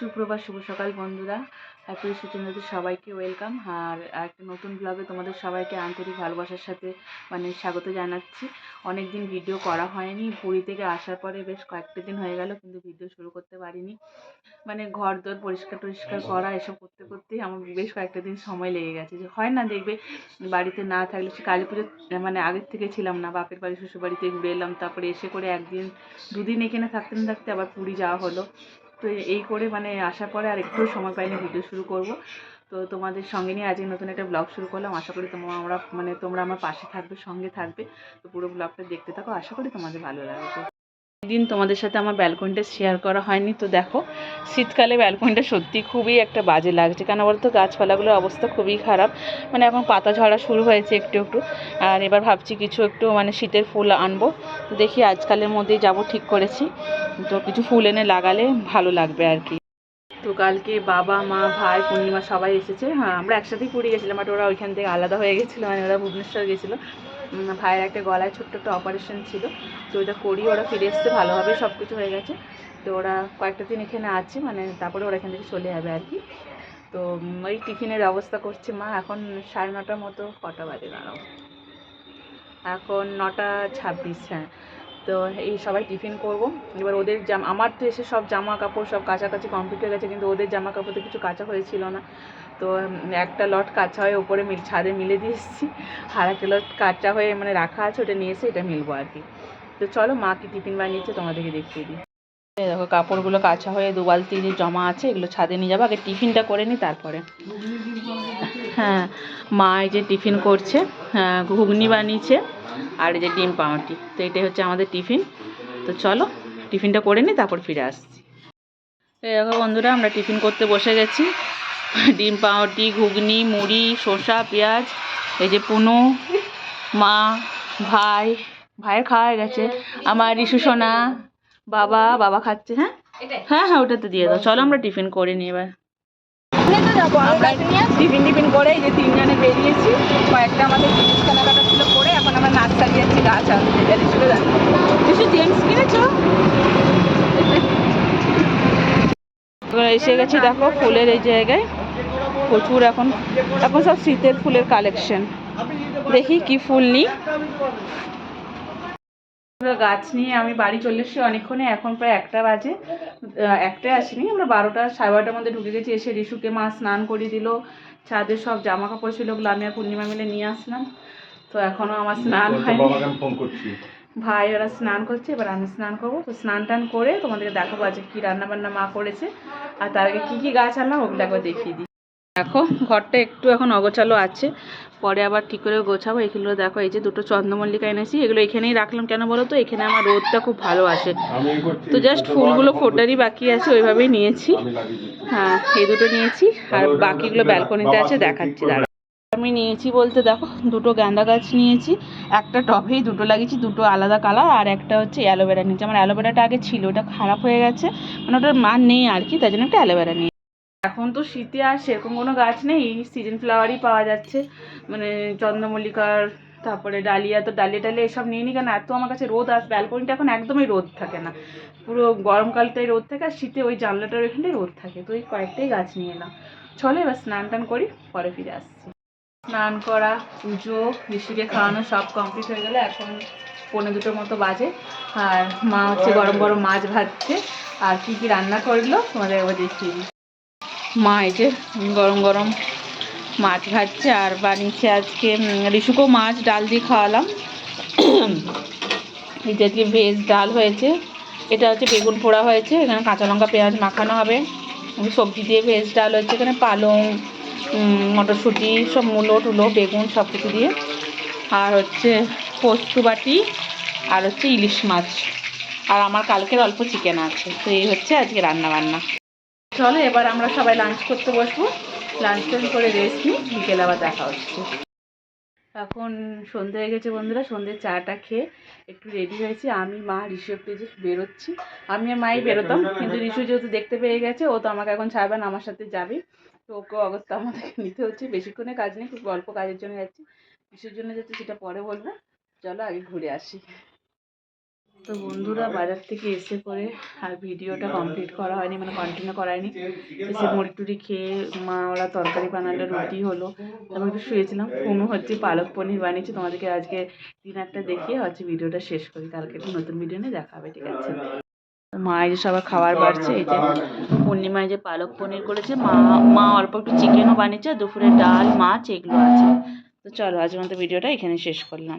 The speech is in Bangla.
সুপ্রভাত শুভ সকাল বন্ধুরা। হ্যাপি সুচিন্দ্রদের সবাইকে ওয়েলকাম আর একটা নতুন ব্লগে তোমাদের সবাইকে আন্তরিক ভালোবাসার সাথে মানে স্বাগত জানাচ্ছি। অনেক দিন ভিডিও করা হয়নি। পুরী থেকে আসার পরে বেশ কয়েকটা দিন হয়ে গেল কিন্তু ভিডিও শুরু করতে পারিনি। মানে ঘর দর পরিষ্কার টরিষ্কার করা এসব করতে করতেই আমার বেশ কয়েকটা দিন সময় লেগে গেছে। যে হয় না দেখবে বাড়িতে না থাকলে সে কালী পুজো মানে আগের থেকে ছিলাম না বাপের বাড়ি শ্বশুর বাড়িতে ঘুরে এলাম তারপরে এসে করে একদিন দুদিন এখানে থাকতে না থাকতে আবার পুরী যাওয়া হলো। তো এই করে মানে আসার পরে আর একটু সময় পাইনি ভিডিও শুরু করব। তো তোমাদের সঙ্গে নিয়ে আজকে নতুন একটা ব্লগ শুরু করলাম। আশা করি তোমরা, আমরা মানে তোমরা আমার পাশে থাকবে, সঙ্গে থাকবে। তো পুরো ব্লগটা দেখতে থাকো। আশা করি তোমাদের ভালো লাগবে। দিন তোমাদের সাথে আমার ব্যালকনিটা শেয়ার করা হয়নি, তো দেখো, শীতকালে ব্যালকনিটা সত্যি খুবই একটা বাজে লাগছে। কেন বলতো, গাছপালাগুলোর অবস্থা খুবই খারাপ। মানে এখন পাতা ঝরা শুরু হয়েছে একটু একটু। আর এবার ভাবছি কিছু একটু মানে শীতের ফুল আনব। দেখি আজকালের মধ্যেই যাব ঠিক করেছি। তো কিছু ফুল এনে লাগালে ভালো লাগবে আর কি। তো কালকে বাবা, মা, ভাই, পূর্ণিমা সবাই এসেছে। হ্যাঁ আমরা একসাথেই পুরী গেছিলাম, বাট ওরা ওইখান থেকে আলাদা হয়ে গেছিল। মানে ওরা ভুবনেশ্বর গেছিল। ভাইয়ের একটা গলায় ছোট্ট একটা অপারেশন ছিল। তো ওটা করি ওরা ফিরে এসছে ভালোভাবে সব কিছু হয়ে গেছে। তো ওরা কয়েকটা দিন এখানে আছে মানে তারপরে ওরা এখান থেকে চলে যাবে আর কি। তো ওই টিফিনের ব্যবস্থা করছে মা। এখন সাড়ে নটার মতো, কটা বাজে দাঁড়াও। এখন নটা ছাব্বিশ হ্যাঁ। তো এই সবাই টিফিন করব। এবার ওদের জামা, আমার তো এসে সব জামা কাপড় সব কাছাকাছি কমপ্লিট হয়ে গেছে, কিন্তু ওদের জামা কাপড় তো কিছু কাঁচা হয়েছিল না। তো একটা লট কাঁচা হয়ে ওপরে মিল, ছাদে মিলে দিয়ে এসেছি। আর একটা লট কাঁচা হয়ে মানে রাখা আছে, ওটা নিয়ে এসে এটা মিলবো আর কি। তো চলো, মা কি টিফিন বানিয়েছে তোমাদেরকে দেখিয়ে দিই। দেখো, কাপড়গুলো কাঁচা হয়ে দু বালতি যে জমা আছে, এগুলো ছাদে নিয়ে যাব। আগে টিফিনটা করে নিই, তারপরে। হ্যাঁ মা এই যে টিফিন করছে হ্যাঁ ঘুগনি বানিয়েছে। আর এই যে ডিম পাউরুটি তো এটাই হচ্ছে আমাদের টিফিন। তো চলো টিফিনটা করে নিই তারপর ফিরে আসছি। এই দেখো বন্ধুরা আমরা টিফিন করতে বসে গেছি। ডিম পাউরুটি ঘুগনি মুড়ি শসা পেঁয়াজ এই যে পুনু মা ভাই ভাইয়ের খাওয়া হয়ে গেছে। আমার রিসু সোনা বাবা বাবা খাচ্ছে হ্যাঁ? হ্যাঁ হ্যাঁ ওটাতে দিয়ে দাও। চলো আমরা টিফিন করে নিই এবার। টিফিন টিফিন করে এই যে তিনজনে বেরিয়েছি কয়েকটা আমাদের জিনিস কেনাকাটা ছিল করে যাচ্ছি গাছ আনতে কিছু জেন্টস কিনেছো এসে গেছি দেখো ফুলের এই জায়গায় প্রচুর এখন এখন সব শীতের ফুলের কালেকশন দেখি কি ফুল নিই গাছ নিয়ে আমি বাড়ি চলে এসেছি অনেকক্ষণে এখন প্রায় একটা বাজে। একটাই আসিনি আমরা বারোটা সাড়ে বারোটার মধ্যে ঢুকে গেছি এসে রিশুকে মা স্নান করিয়ে দিল। ছাদের সব জামা কাপড় ছিল ওগুলো আমি আর পূর্ণিমা মিলে নিয়ে আসলাম। তো এখনও আমার স্নান হয়নি। ভাই ওরা স্নান করছে এবার আমি স্নান করব। তো স্নান টান করে তোমাদেরকে দেখাবো আজকে কী রান্না বান্না মা করেছে। আর তার আগে কী কী গাছ আনলাম ওগুলো একবার দেখিয়ে দিই। দেখো ঘরটা একটু এখন অগোছালো আছে। পরে আবার ঠিক করে গোছাবো এগুলো দেখো এই যে দুটো চন্দ্রমল্লিকা এনেছি এগুলো এখানেই রাখলাম। কেন বলো তো? এখানে আমার রোদটা খুব ভালো আসে। তো জাস্ট ফুলগুলো ফোটারই বাকি আছে ওইভাবেই নিয়েছি। হ্যাঁ এই দুটো নিয়েছি আর বাকিগুলো ব্যালকনিতে আছে দেখাচ্ছি দাঁড়া আমি নিয়েছি বলতে দেখো, দুটো গাঁদা গাছ নিয়েছি, একটা টবেই দুটো লাগিয়েছি, দুটো আলাদা কালার আর একটা হচ্ছে অ্যালোভেরা নিয়েছি। আমার অ্যালোভেরাটা আগে ছিল, ওটা খারাপ হয়ে গেছে মানে ওটার মান নেই আর কি, তাই জন্য একটা অ্যালোভেরা নিয়ে এখন তো শীতে আর সেরকম কোনো গাছ নেই সিজন ফ্লাওয়ারই পাওয়া যাচ্ছে মানে চন্দ্রমল্লিকার, তারপরে ডালিয়া, তো ডালিয়া টালিয়া এসব নিয়ে নি কেন? এত আমার কাছে রোদ আস ব্যালকনিটা এখন একদমই রোদ থাকে না। পুরো গরমকালটাই রোদ থাকে, আর শীতে ওই জানলাটার ওইখানটাই রোদ থাকে, তো ওই কয়েকটাই গাছ নিয়ে এলাম। চলো এবার স্নান টান করি, পরে ফিরে আসছি। স্নান করা, পুজো ঋষিকে খাওয়ানো সব কমপ্লিট হয়ে গেলে এখন পনেরো দুটোর মতো বাজে। আর মা হচ্ছে গরম গরম মাছ ভাজছে। আর কি কি রান্না করল তোমাদের একবার দেখিয়ে দিই। মা এই যে গরম গরম মাছ ভাজছে আর বানিয়েছে আজকে রিশুকেও মাছ, ডাল দিয়ে খাওয়ালাম। এই যে আজকে ভেজ ডাল হয়েছে। এটা হচ্ছে বেগুন পোড়া হয়েছে, এখানে কাঁচা লঙ্কা, পেঁয়াজ মাখানো হবে। সবজি দিয়ে ভেজ ডাল হয়েছে, এখানে পালং মটরশুঁটি, সব মূলো টুলো, বেগুন সব কিছু দিয়ে। আর হচ্ছে পোস্ত বাটি আর হচ্ছে ইলিশ মাছ। আর আমার কালকের অল্প চিকেন আছে, তো এই হচ্ছে আজকে রান্না বান্না চলো এবার আমরা সবাই লাঞ্চ করতে বসবো। লাঞ্চ টাঞ্চ করে রেস্ট নিই, বিকেলে আবার দেখা হচ্ছে। এখন সন্ধে হয়ে গেছে বন্ধুরা সন্ধ্যে চাটা খেয়ে একটু রেডি হয়েছি। আমি, মা ঋষু একটু বেরোচ্ছি। আমি মাই বেরোতাম, কিন্তু ঋষু যেহেতু দেখতে পেয়ে গেছে, ও তো আমাকে এখন ছাড়বে না, আমার সাথে যাবে। তো অবস্থা আমাদেরকে নিতে হচ্ছে। বেশিক্ষণে কাজ নেই, খুব অল্প কাজের জন্য যাচ্ছি। কিসের জন্য যাচ্ছি সেটা পরে বলব। চলো আগে ঘুরে আসি। তো বন্ধুরা বাজার থেকে এসে পরে আর ভিডিওটা কমপ্লিট করা হয়নি মানে কন্টিনিউ করায়নি এসে মুড়ি টুড়ি খেয়ে মা ওরা তরকারি বানালো, রুটি হলো তারপর একটু শুয়েছিলাম। ফোনও হচ্ছে পালক পনির বানিয়েছি। তোমাদেরকে আজকে ডিনারটা দেখিয়ে হচ্ছে ভিডিওটা শেষ করি। কালকে একটু নতুন ভিডিও নিয়ে দেখা হবে, ঠিক আছে? মা এই যে সবার খাবার বাড়ছে এই যে পূর্ণিমায় যে পালক পনির করেছে মা মা অল্প একটু চিকেনও বানিয়েছে দুপুরে ডাল মাছ এগুলো আছে। তো চলো আজকের মতো ভিডিওটা এখানে শেষ করলাম।